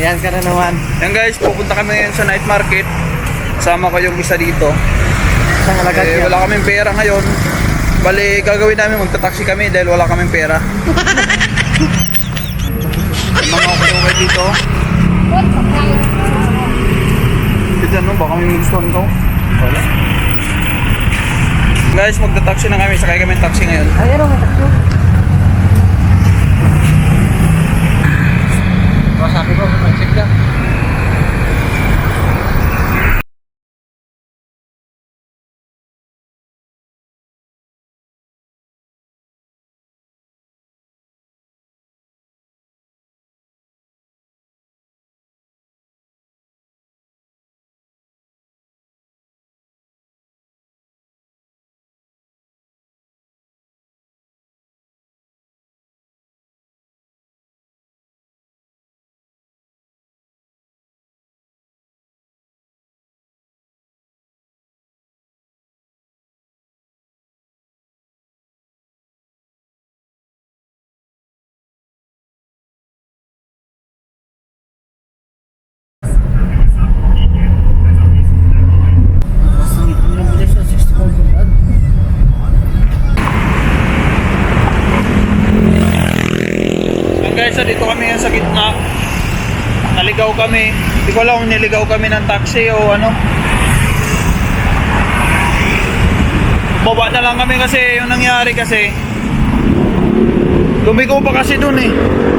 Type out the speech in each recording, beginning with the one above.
yan ka na naman. Yan guys, pupunta kami ngayon sa night market. Sama ko yung isa dito. Isang alagad Eh, yan. wala kaming pera ngayon. Bali, gagawin namin, magta-taxi kami dahil wala kaming pera. Mga okay dito. Dito ano, baka may gustuhan ko. Wala. Guys, magta-taxi na kami. Sakay kami ng taxi ngayon. Ay, ano, may takyo. Guys, dito kami sa gitna. Naligaw kami. Hindi ko alam kung niligaw kami ng taxi o ano. Baba na lang kami kasi yung nangyari kasi Lumigo pa kasi dun eh.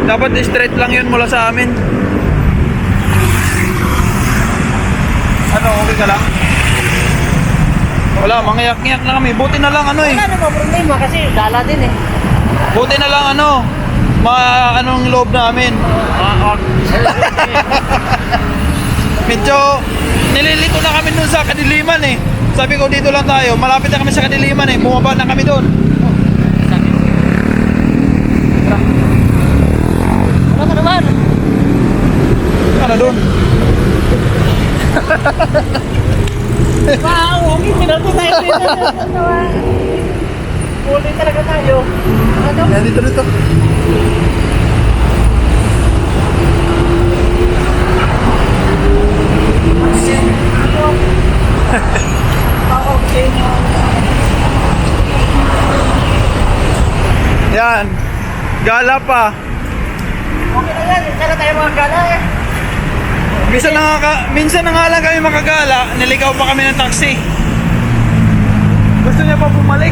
Dapat straight lang yun mula sa amin. Ano, okay ka lang? Wala, mangiyak-ngiyak na kami. Buti na lang ano eh. Wala naman problema kasi dala din eh. Buti na lang ano, ma anong loob namin. Medyo nililito na kami dun sa kadiliman eh. Sabi ko dito lang tayo, malapit na kami sa kadiliman eh. Bumaba na kami doon. Wala ka naman. Ano doon? Wow, okay, pinato tayo dito. Huli talaga tayo. Ano? Yan dito. Yan. Gala pa. Okay na yan. Sana tayo mga gala eh. Minsan na, nga, minsan na nga lang kami makagala, niligaw pa kami ng taxi. Gusto niya pa bumalik.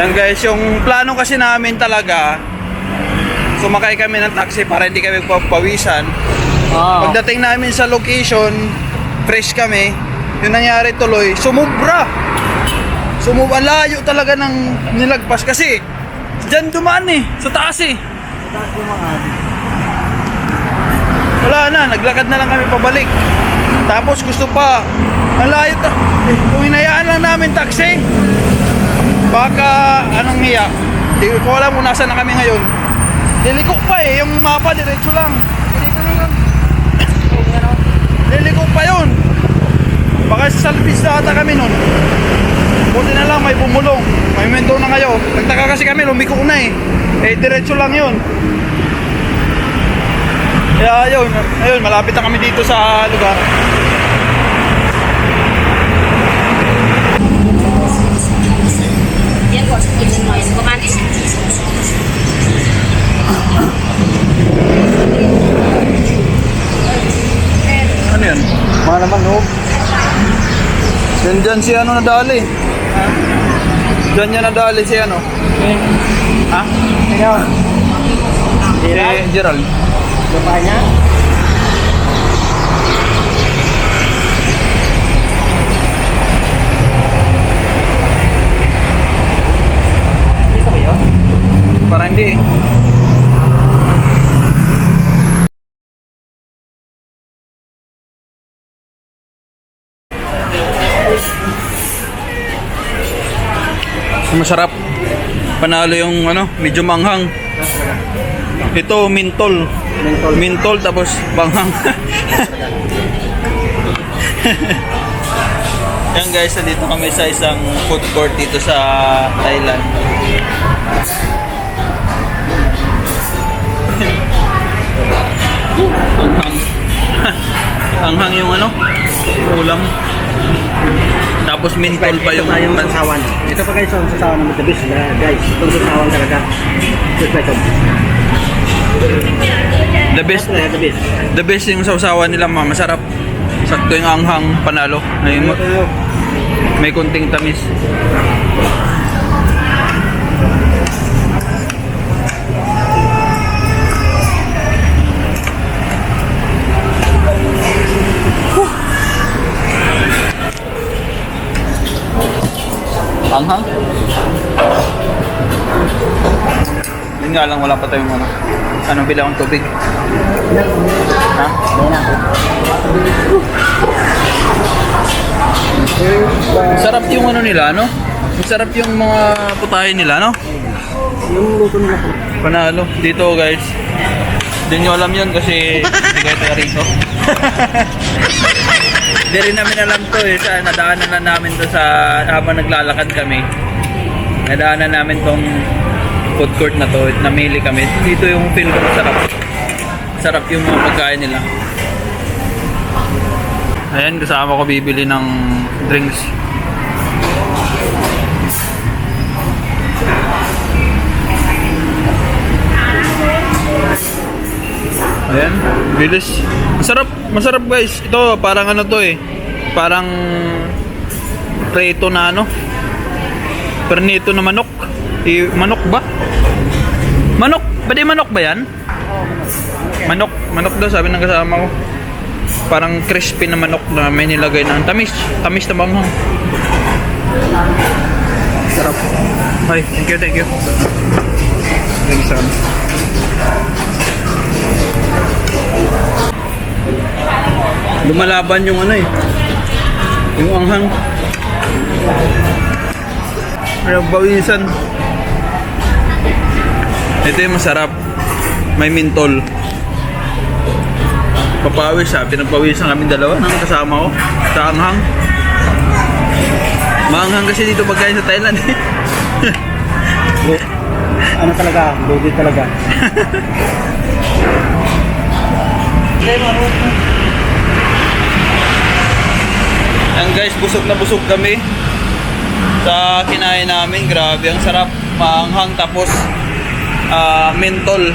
Ayan guys, yung plano kasi namin talaga, sumakay kami ng taxi para hindi kami papawisan. Oo. Pagdating namin sa location, fresh kami. Yung nangyari tuloy, sumubra. Sumubra, layo talaga ng nilagpas kasi dyan dumaan eh, sa taas eh. Wala na, naglakad na lang kami pabalik. Tapos gusto pa, ang layo ta. Eh, kung hinayaan lang namin taxi, baka anong hiya. Hindi ko alam kung nasa na kami ngayon. Liliko pa eh, yung mapa diretso lang. Dito na yun. Liliko pa yun. Baka sa salvage na ata kami nun. Buti na lang may bumulong. May mento na kayo. Nagtaka kasi kami, lumiko na eh. Eh, diretso lang yun. Kaya ayun, ayun, malapit na kami dito sa lugar. Yan po, it's noise. Kumatis. Ano yan? Mga naman, no? Yan dyan si ano nadali. Dyan niya nadali si ano. Ha? Ikaw. Si Gerald. Lupa niya. Hindi. Masarap. Panalo yung ano, medyo manghang. Ito, mintol. Mentol. Mintol tapos banghang. Yan guys, dito kami sa isang food court dito sa Thailand. Anghang. Anghang yung ano, ulam. Tapos mintol pa yung yung sasawan. Ito pa guys, yung sasawan ng the best na guys. Itong sasawan talaga. Just like the best. the best. The best yung sausawan nila, ma. Masarap. Sakto yung anghang panalo. Yung may kunting tamis. Anghang? Yun nga lang, wala pa tayong ano. Anong bilang tubig? Ha? Sarap yung ano nila, no? Sarap yung mga putahe nila, no? yung luto nila po. Panalo. Dito, guys. Hindi nyo alam yun kasi hindi kayo taga rito. Hindi rin namin alam to eh. Sa, nadaanan na namin to sa habang naglalakad kami. Nadaanan namin tong food court na to. Namili kami. Dito yung feel ko masarap. Sarap yung mga pagkain nila. Ayan, kasama ko bibili ng drinks. Ayan, bilis. Masarap, masarap guys. Ito, parang ano to eh. Parang preto na ano. Pernito na manok. I, manok ba? Manok? Pwede manok ba yan? Manok, manok daw sabi ng kasama ko. Parang crispy na manok na may nilagay na tamis. Tamis na banghang. Sarap. Ay, thank you, thank you. Thank you, sir. Lumalaban yung ano eh. Yung anghang. Pero bawisan. Ito yung masarap. May mintol. Papawis ha. Pinagpawisan kami dalawa ng kasama ko. Sa anghang. Maanghang kasi dito pagkain sa Thailand eh. Ano talaga? Budi talaga. Ayan guys, busog na busog kami sa kinain namin. Grabe, ang sarap. Maanghang tapos ah, mentol.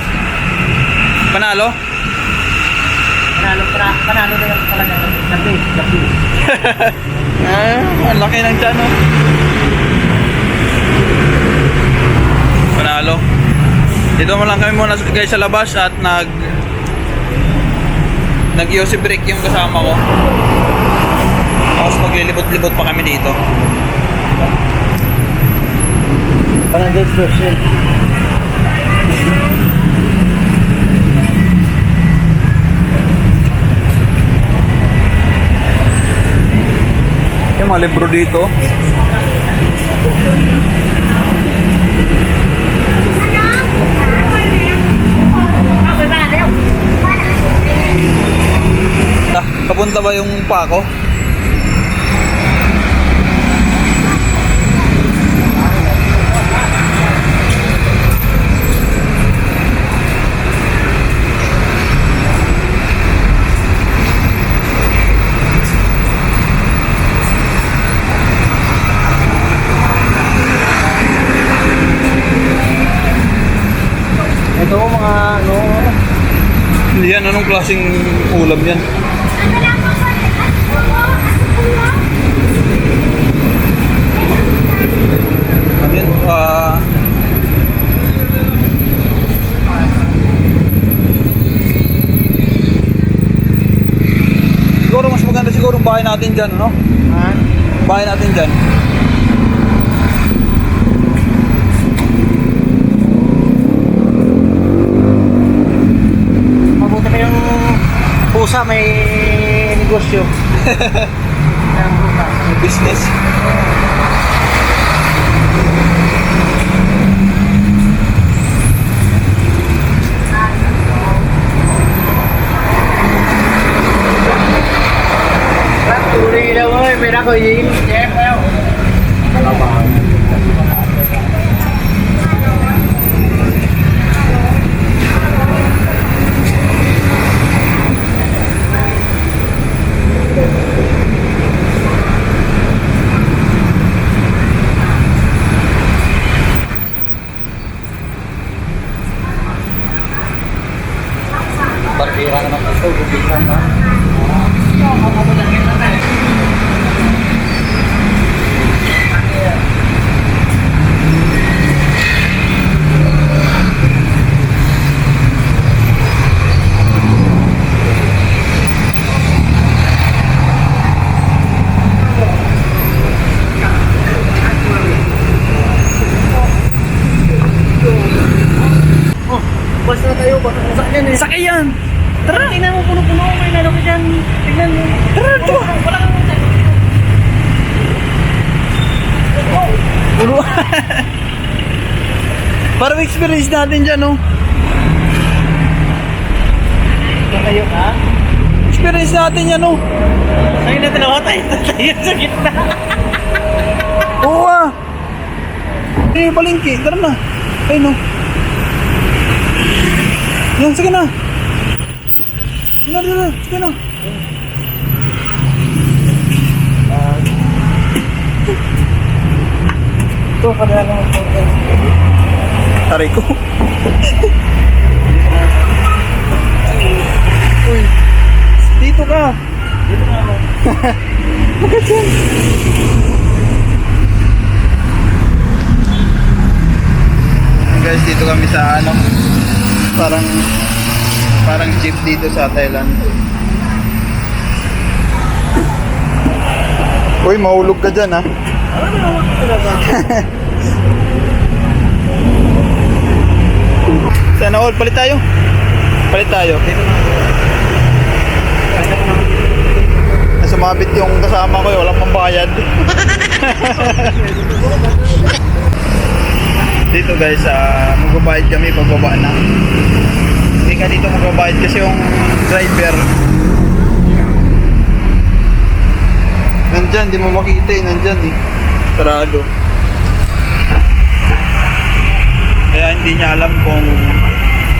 Panalo? Panalo, para- panalo na lang talaga. The best. Ah, ang laki ng tiyan, oh. Panalo. Dito mo lang kami muna guys sa labas at nag nag break yung kasama ko. Tapos maglilibot-libot pa kami dito. Parang guys, percent. Yung mga libro dito. Ah, Papunta ba yung pako? Ito mga ano, Hindi yan, anong klaseng ulam yan? Ano yan? Ah... siguro mas maganda siguro bahay natin dyan, ano? ha? Bahay natin dyan. Mabuti pa yung pusa may negosyo. Ang pusa. Business. Tuloy na mo, may ako yun. Barbira naman ito, gubihan na. Oh, basta na tayo, baka sa yan eh. Sakay yan! Tara, tingnan mo puno-puno, may nalo ko dyan. Tingnan mo. Tara, ito. Wala kang Puro. Para experience natin dyan, oh. tayo ka. Experience natin yan, oh. Ay, na tayo. Tayo sa gitna. Oo ah. Eh, balingki. Tara na. Ay, no. Yan, sige na. Na, na. Sige na. Ito, kada lang ito. Taray ko. Uy. Dito ka. Dito na ako. Bakit yan? Guys, dito kami sa ano, parang parang jeep dito sa Thailand. Uy, mahulog ka dyan ha. Sana all, palit tayo. Palit tayo. Sumabit yung kasama ko, eh, walang pambayad. dito guys, ah magbabayad kami pagbaba na. Hindi ka dito magbabayad kasi yung driver Nandyan, di mo makita eh, nandyan eh. Sarado. Kaya hindi niya alam kung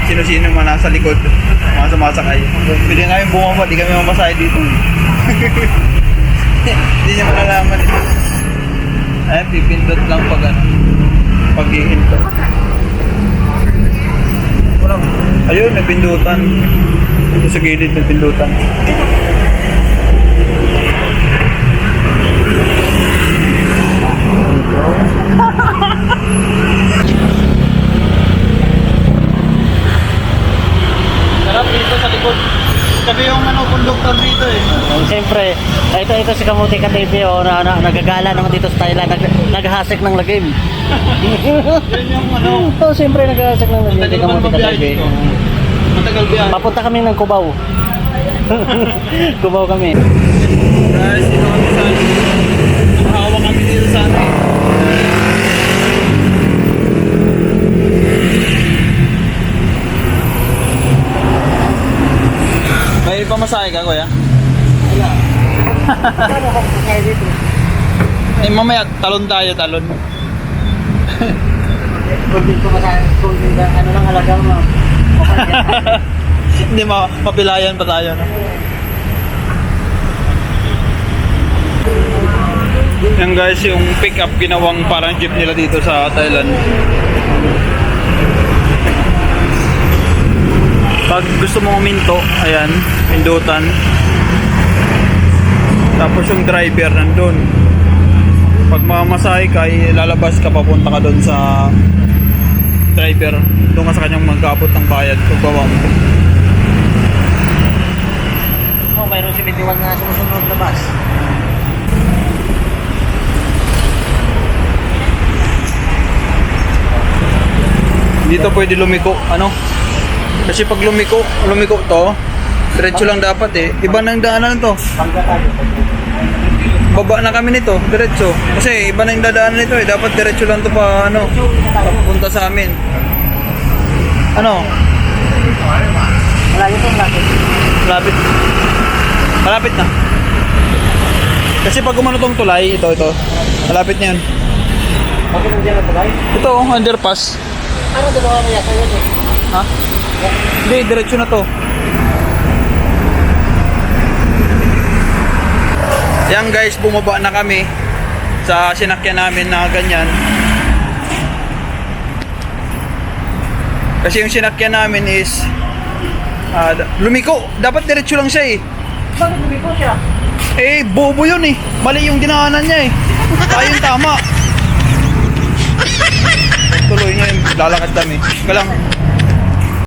sino-sino man nasa likod, mga sumasakay. Pwede nga yung bumaba, di kami mamasahe dito. Hindi niya malalaman ito. Ay, pipindot lang pag ano, pag hihinto. Wala. Ayun, may pindutan. Ito sa gilid may pindutan. Sarap dito sa likod. Kami yung ano, conductor dito eh. Siyempre, ito ito si Kamuti ka TV o na, na, nagagala naman dito sa Thailand, nag, naghasik ng lagim. Yun yung ano, Oo, siyempre naghasik ng lagim si Kamuti ka TV. Matagal biyahe. Papunta kami ng Cubao. Cubao kami. Guys, dito kami sa Hawa kami dito sa ano eh. May pamasahe ka, kuya? Eh, mamaya, talon tayo, talon. Kung dito ka kung dito, ano lang halaga mo. Hindi, ma mapilayan pa tayo. No? Yan guys, yung pick up ginawang parang jeep nila dito sa Thailand. Pag gusto mo uminto, ayan, pindutan. Tapos yung driver nandun. Pag mamasahe ka, lalabas ka, papunta ka doon sa driver. Doon ka sa kanyang magkapot ng bayad pagbaba mo. Oh, mayroon si 21 na sumusunod na bus. Dito pwede lumiko, ano? Kasi pag lumiko, lumiko to, diretso lang dapat eh. Iba nang daanan to. Baba na kami nito, diretso. Kasi iba na yung dadaanan nito eh. Dapat diretso lang to pa, ano, papunta sa amin. Ano? Malayo to, malapit. Malapit. Malapit na. Kasi pag umano tong tulay, ito, ito. Malapit na yun. Lang dyan ang tulay. Ito, oh, underpass. Ano dalawa kaya kayo eh? Ha? Hindi, diretso na to. Yan guys, bumaba na kami sa sinakyan namin na ganyan. Kasi yung sinakyan namin is da- lumiko. Dapat diretso lang siya eh. Bakit po siya? Eh, bobo yun eh. Mali yung dinaanan niya eh. Tayo yung tama. Tuloy niya yung lalakad kami. Ika lang.